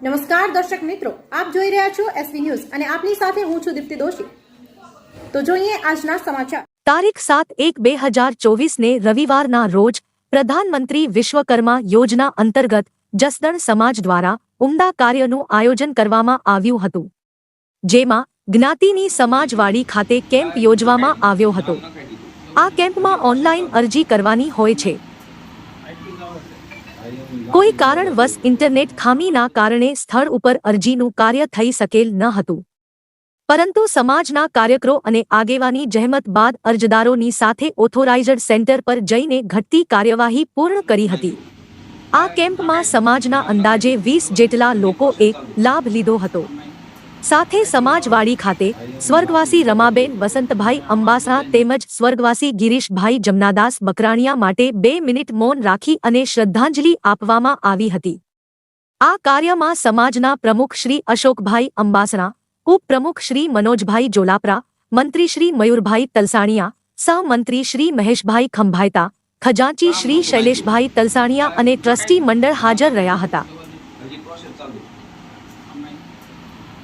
નમસ્કાર દર્શક મિત્રો, આપ જોઈ રહ્યા છો એસવી ન્યૂઝ અને આપની સાથે હું છું દીપ્તિ દોશી. તો જોઈએ આજના સમાચાર. તારીખ સાત એક બે હજાર ચોવીસને રવિવારના રોજ પ્રધાનમંત્રી વિશ્વકર્મા યોજના અંતર્ગત જસદણ સમાજ દ્વારા ઉમદા કાર્યનું આયોજન કરવામાં આવ્યું હતું, જેમાં જ્ઞાતિની સમાજવાડી ખાતે કેમ્પ યોજવામાં આવ્યો હતો. આ કેમ્પમાં ઓનલાઈન અરજી કરવાની હોય છે. કોઈ કારણવશ ઇન્ટરનેટ ખામીના કારણે સ્થળ ઉપર અરજીનું કાર્ય થઈ શકેલ ન હતું. પરંતુ સમાજના કાર્યકરો અને આગેવાની જહેમત બાદ અરજદારોની સાથે ઓથોરાઇઝડ સેન્ટર પર જઈને ઘટતી કાર્યવાહી પૂર્ણ કરી હતી. આ કેમ્પમાં સમાજના અંદાજે વીસ જેટલા લોકોએ લાભ લીધો હતો. સાથે સમાજવાડી ખાતે સ્વર્ગવાસી રમાબેન, વસંતભાઈ અંબાસા તેમજ સ્વર્ગવાસી ગિરીશભાઈ જમનાદાસ બકરાણિયા માટે બે મિનિટ મૌન રાખી અને શ્રદ્ધાંજલિ આપવામાં આવી હતી. આ કાર્યમાં સમાજના પ્રમુખ શ્રી અશોકભાઈ અંબાસરા, ઉપપ્રમુખ શ્રી મનોજભાઈ જોલાપરા, મંત્રી શ્રી મયુરભાઈ તલસાણિયા, સહમંત્રી શ્રી મહેશભાઈ ખંભાયતા ખજાંચી શ્રી શૈલેષભાઈ તલસાણિયા અને ટ્રસ્ટી મંડળ હાજર રહ્યા હતા.